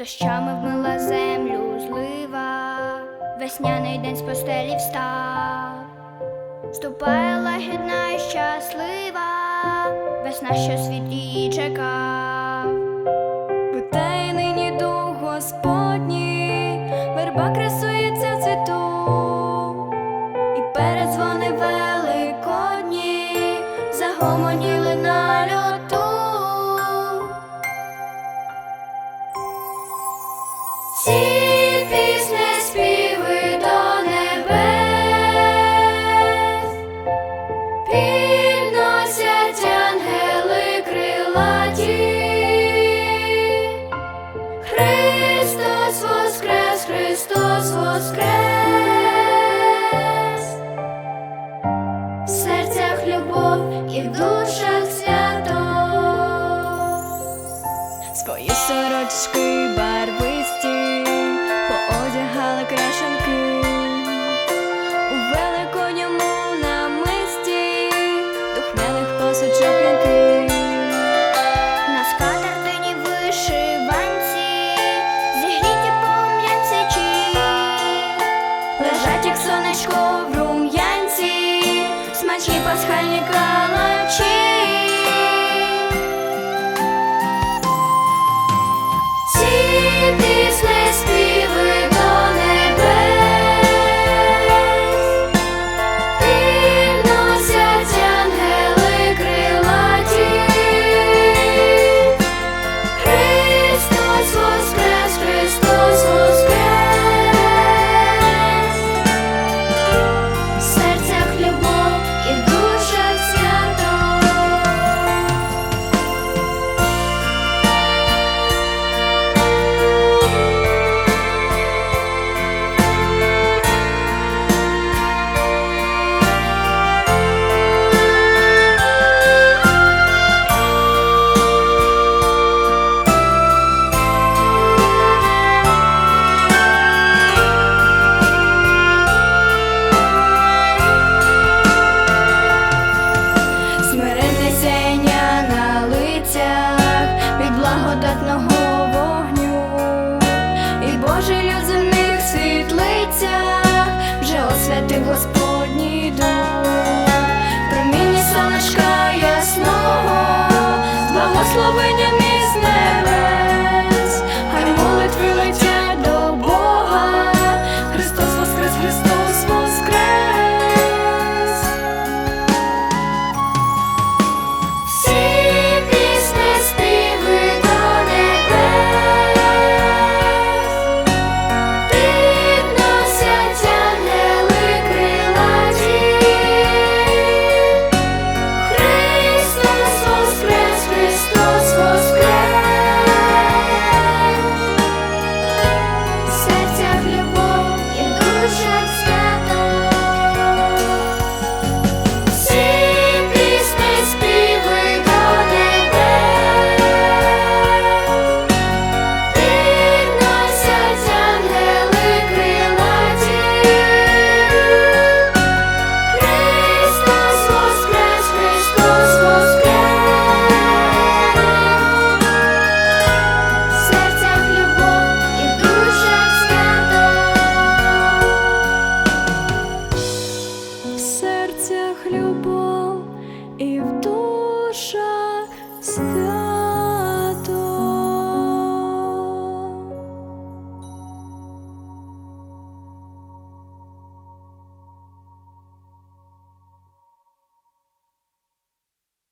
дощами вмила землю злива, весняний день з постелі встав, ступає лагідна і щаслива, весна, що світ її чекав. Питає нині дух Господній, верба красується Свої сорочки барвисті everything благословення місне. This.